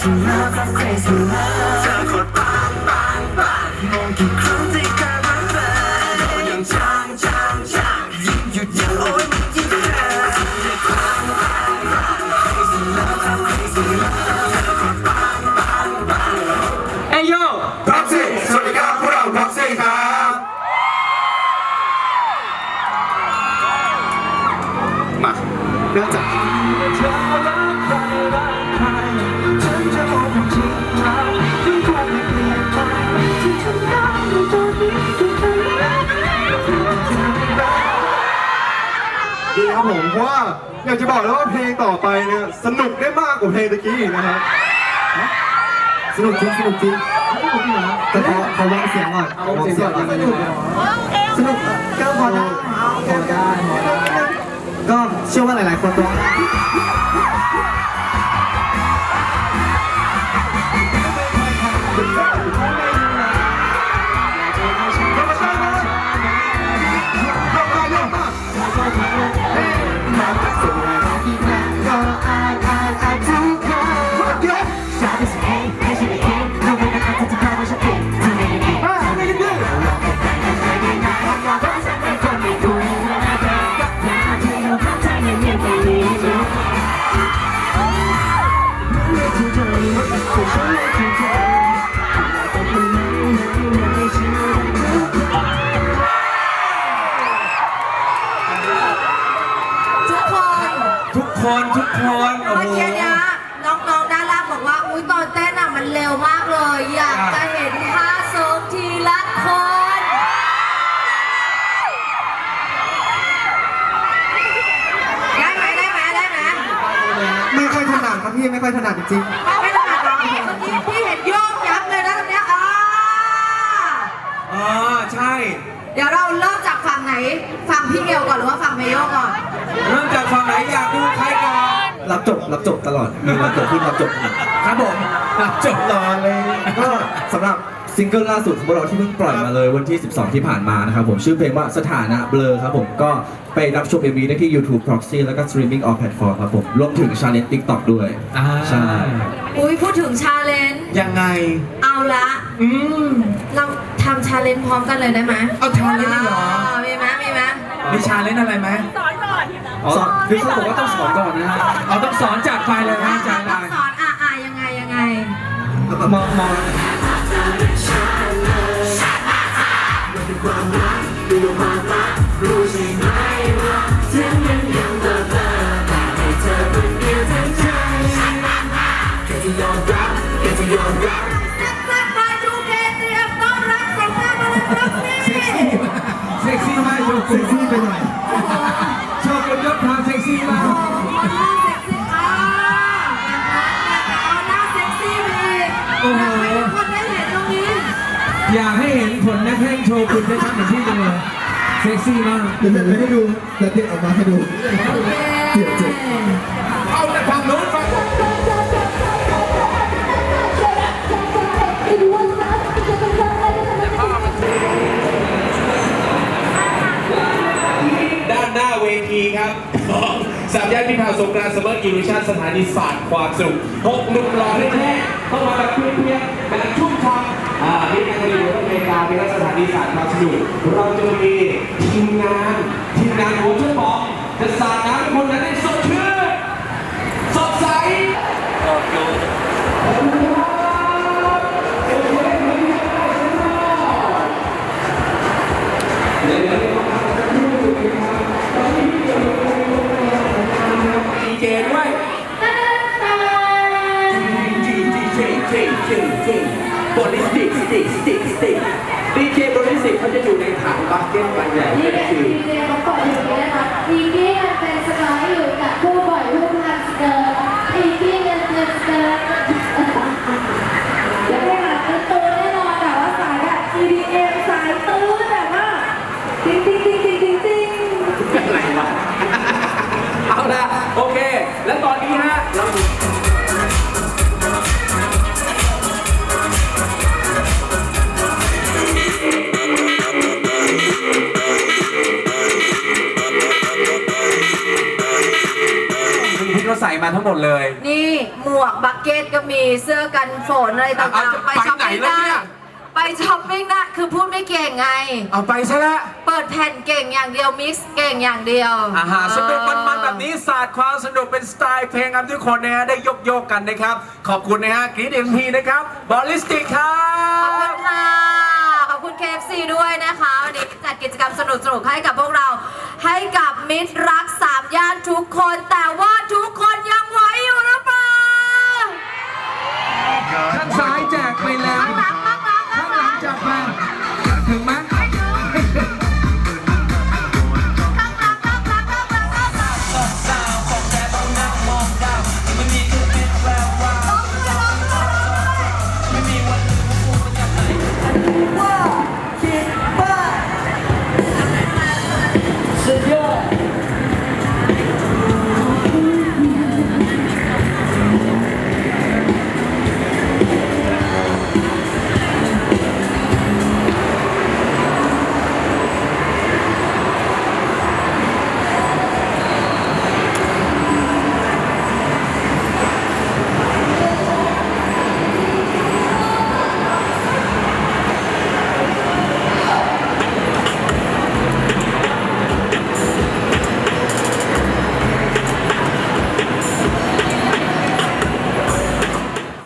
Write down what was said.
crazy love crazy love เธอโคตรปังปังปังมองกี่ครั้งที่กลายเป็นแฟนยังจางจางจางยิ่งหยุดยังโอ้ยมันยิ่งแรงเอ้ยโยบ็อกซี่สวัสดีครับพวกเราบ็อกซี่ครัมาเริ่มจาก ผมเพราะว่าอยากจะบอกเลยว่าเพลงต่อไปเนี่ยสนุกได้มากกว่าเพลงตะกี้อีกนะครับสนุกจริงสนุกจริงแต่ขอขอวางเสียงก่อนเอาเสียงก่อนสนุกสนุกก็พอได้พอได้พอได้ก็เชื่อว่าหลายๆคนร้องได้ เร็วมากเลย อยากจะเห็นท่าเซิร์ฟทีละคน ได้ไหมได้ไหมได้ไหมไม่ค่อยถนัดครับพี่ไม่ค่อยถนัดจริงไม่ได้หรอกพี่เมื่อกี้พี่เห็นโยกยับเลยนะตรงเนี้ยอ่าเออใช่ เดี๋ยวเราเริ่มจากฝั่งไหน ฝั่งพี่เอวก่อนหรือว่าฝั่งเมโยก่อน เริ่มจากฝั่งไหนอยากดูใครก่อน รับจบรับจบตลอดมีรับจบขึ้นรับจบอีกครับผม จบรอเลยก็สำหรับซิงเกิลล่าสุดของพวกเราที่เพิ่งปล่อยมาเลยวันที่ 12 ที่ผ่านมานะครับผมชื่อเพลงว่าสถานะเบลอครับผมก็ไปรับชม MV ได้ที่ YouTube Proxy แล้วก็ Streaming on Platform ครับผมรวมถึง Challenge TikTok ด้วยอ่า ใช่ อุ้ยพูดถึงชาเลนจ์ยังไง เอาละ อืม เราทำชาเลนจ์พร้อมกันเลยได้ไหมเอา challenge เหรอมีไหมมีไหมมีชาเลนจ์อะไรไหมสอนพี่เขาบอกว่าต้องสอนก่อนนะฮะ เอาต้องสอนจากไปเลยนะจากไป มองมองแอยากให้เห็นผลนักเพลงโชว์คุณได้ชัดเหมือนพี่จังเลยเซ็กซี่มากเดี๋ยวจะให้ดูเดี๋ยวเด็กออกมาให้ดูโอเคเจ็บเจ็บเอาแต่ฝั่งนู้นฝั่งด้านหน้าเวทีครับของสามย่านพิพาสงกรานต์สมมติอิลูชันสถานีศาสตร์ความสุขหกหนุ่มหล่อแท้ๆเข้ามาแบบเพียงๆ แบบชุ่มช่ำอ่าที่นักเรียนรู้อเมริกาเป็นสถานีศาสตร์ความสนุกเราจะมีทีมงานทีมงานหัวเชื่อมองจะสาดน้ำคนนั้นให้สด เขาจะอยู่ในถังบักเก็ตใบใหญ่นี่เป็นเป็นคือดีเจเขาเปิดอยู่นี่นะคะอีกี้ยังเป็ เลย นี่หมวกบักเก็ตก็มีเสื้อกันฝนอะไรต่าเอางจะๆไปไปช้อปไหนปิ้งแล้วได้เนี่ยไปช้อปปิ้งได้คือพูดไม่เก่งไง เอาไปซะแล้วเปิดแผ่นเก่งอย่างเดียวมิกซ์เก่งอย่างเดียวอาหารสนุกมันๆแบบนี้ศาสตร์ความสนุกเป็นสไตล์เพลงครับทุกคนนะฮะได้ยกโยกกันนะครับ ขอบคุณนะฮะกรีดเอ็มพีนะครับบอลลิสติกครัขอบคุบณค่ะขอบคุณ KFC ด้วยนะคะวันนี้จัดกิจกรรมสนุกๆให้กับพวกเราให้กับมิตรรักสามย่านทุกคนแต่ว่า